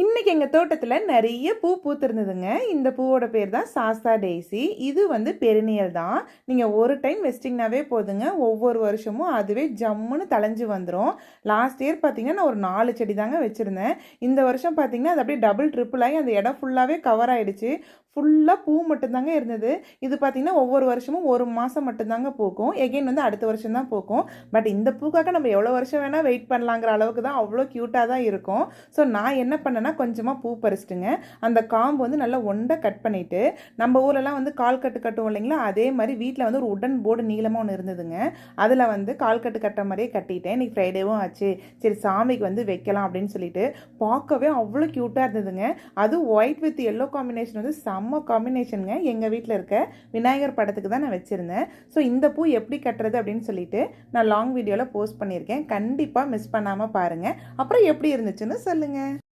இன்னைக்கு எங்கள் தோட்டத்தில் நிறைய பூ பூத்திருந்ததுங்க. இந்த பூவோட பேர் தான் சாஸ்தா டெய்ஸி. இது வந்து பெருநியல் தான். நீங்கள் ஒரு டைம் வெஸ்டிங்னாவே போதுங்க. ஒவ்வொரு வருஷமும் அதுவே ஜம்முன்னு தளைஞ்சு வந்துடும் லாஸ்ட் இயர் பார்த்தீங்கன்னா நான் ஒரு நாலு செடி தாங்க வச்சுருந்தேன். இந்த வருஷம் பார்த்தீங்கன்னா அது அப்படியே டபுள் ட்ரிப்பிள் ஆகி அந்த இடம் ஃபுல்லாகவே கவர் ஆகிடுச்சு ஃபுல்லாக பூ மட்டும்தாங்க இருந்தது. இது பார்த்தீங்கன்னா ஒவ்வொரு வருஷமும் ஒரு மாதம் மட்டும்தாங்க பூக்கும். எகெயின் வந்து அடுத்த வருஷம் தான் பூக்கும். பட் இந்த பூக்காக நம்ம எவ்வளோ வருஷம் வேணால் வெயிட் பண்ணலாங்கிற அளவுக்கு தான் அவ்வளோ க்யூட்டாக தான் இருக்கும். ஸோ நான் என்ன பண்ணேன்னா ஆனால் கொஞ்சமாக பூ பறிச்சிட்டுங்க. அந்த காம்பு வந்து நல்லா ஒண்டை கட் பண்ணிவிட்டு நம்ம ஊர்லலாம் வந்து கால் கட்டு கட்டுவோம் இல்லைங்களா? அதே மாதிரி வீட்டில் வந்து ஒரு உடன் போர்டு நீளமாக ஒன்று இருந்ததுங்க. அதில் வந்து கால் கட்டு கட்டுற மாதிரியே கட்டிட்டேன். இன்னைக்கு ஃப்ரைடேவும் ஆச்சு. சரி சாமிக்கு வந்து வைக்கலாம் அப்படின்னு சொல்லிட்டு பார்க்கவே அவ்வளோ க்யூட்டாக இருந்ததுங்க. அது ஒயிட் வித் எல்லோ காம்பினேஷன் வந்து செம்ம காம்பினேஷனுங்க எங்கள் வீட்டில் இருக்க விநாயகர் படத்துக்கு தான் நான் வச்சுருந்தேன். ஸோ இந்த பூ எப்படி கட்டுறது அப்படின்னு சொல்லிட்டு நான் லாங் வீடியோவில் போஸ்ட் பண்ணியிருக்கேன். கண்டிப்பாக மிஸ் பண்ணாமல் பாருங்கள் அப்புறம் எப்படி இருந்துச்சுன்னு சொல்லுங்கள்